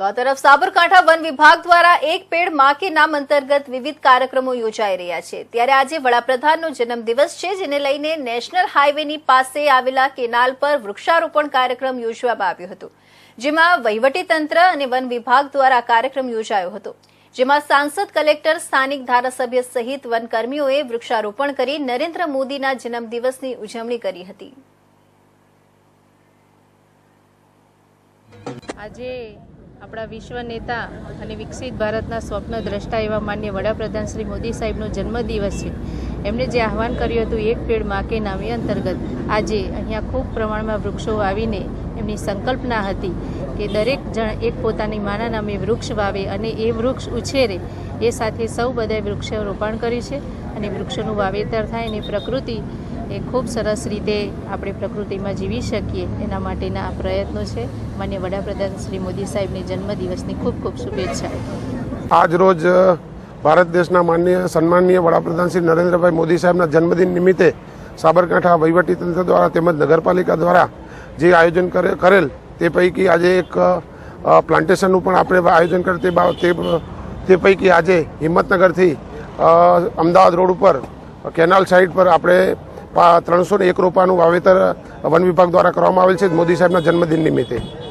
તો આ તરફ સાબરકાંઠા વન વિભાગ દ્વારા એક પેડમાં કે નામ અંતર્ગત વિવિધ કાર્યક્રમો યોજાઈ રહ્યા છે. ત્યારે આજે વડાપ્રધાનનો જન્મદિવસ છે, જેને લઈને નેશનલ હાઈવેની પાસે આવેલા કેનાલ પર વૃક્ષારોપણ કાર્યક્રમ યોજવામાં આવ્યો હતો. જેમાં વહીવટીતંત્ર અને વન વિભાગ દ્વારા કાર્યક્રમ યોજાયો હતો. જેમાં સાંસદ કલેક્ટર, સ્થાનિક ધારાસભ્ય સહિત વનકર્મીઓએ વૃક્ષારોપણ કરી નરેન્દ્ર મોદીના જન્મદિવસની ઉજવણી કરી હતી. આજે આપણા વિશ્વ નેતા અને વિકસિત ભારતના સ્વપ્ન દ્રષ્ટા એવા માન્ય વડાપ્રધાન શ્રી મોદી સાહેબનો જન્મદિવસ છે. એમણે જે આહવાન કર્યું હતું એક પેડમાં કે નામે અંતર્ગત, આજે અહીંયા ખૂબ પ્રમાણમાં વૃક્ષો વાવીને એમની સંકલ્પના હતી કે દરેક જણ એક પોતાની માના નામે વૃક્ષ વાવે અને એ વૃક્ષ ઉછેરે. એ સાથે સૌ બધાએ વૃક્ષો રોપણ કર્યું છે અને વૃક્ષોનું વાવેતર થાય અને પ્રકૃતિ એ ખૂબ સરસ રીતે આપણે પ્રકૃતિમાં જીવી શકીએ. એના માટેના આ પ્રયત્નો છે. માન્ય વડાપ્રધાન શ્રી મોદી સાહેબની જન્મદિવસની ખૂબ ખૂબ શુભેચ્છા. આજ રોજ ભારત દેશના માન્ય સન્માનીય વડાપ્રધાન શ્રી નરેન્દ્રભાઈ મોદી સાહેબના જન્મદિન નિમિત્તે સાબરકાંઠા વહીવટીતંત્ર દ્વારા તેમજ નગરપાલિકા દ્વારા જે આયોજન કરે, કરેલ તે પૈકી આજે એક પ્લાન્ટેશનનું પણ આપણે આયોજન કરે તે તે પૈકી આજે હિંમતનગરથી અમદાવાદ રોડ ઉપર, કેનાલ સાઇડ પર આપણે ત્રણસો ને એક રોપાનું વાવેતર વન વિભાગ દ્વારા કરવામાં આવેલ છે. મોદી સાહેબના જન્મદિન નિમિત્તે.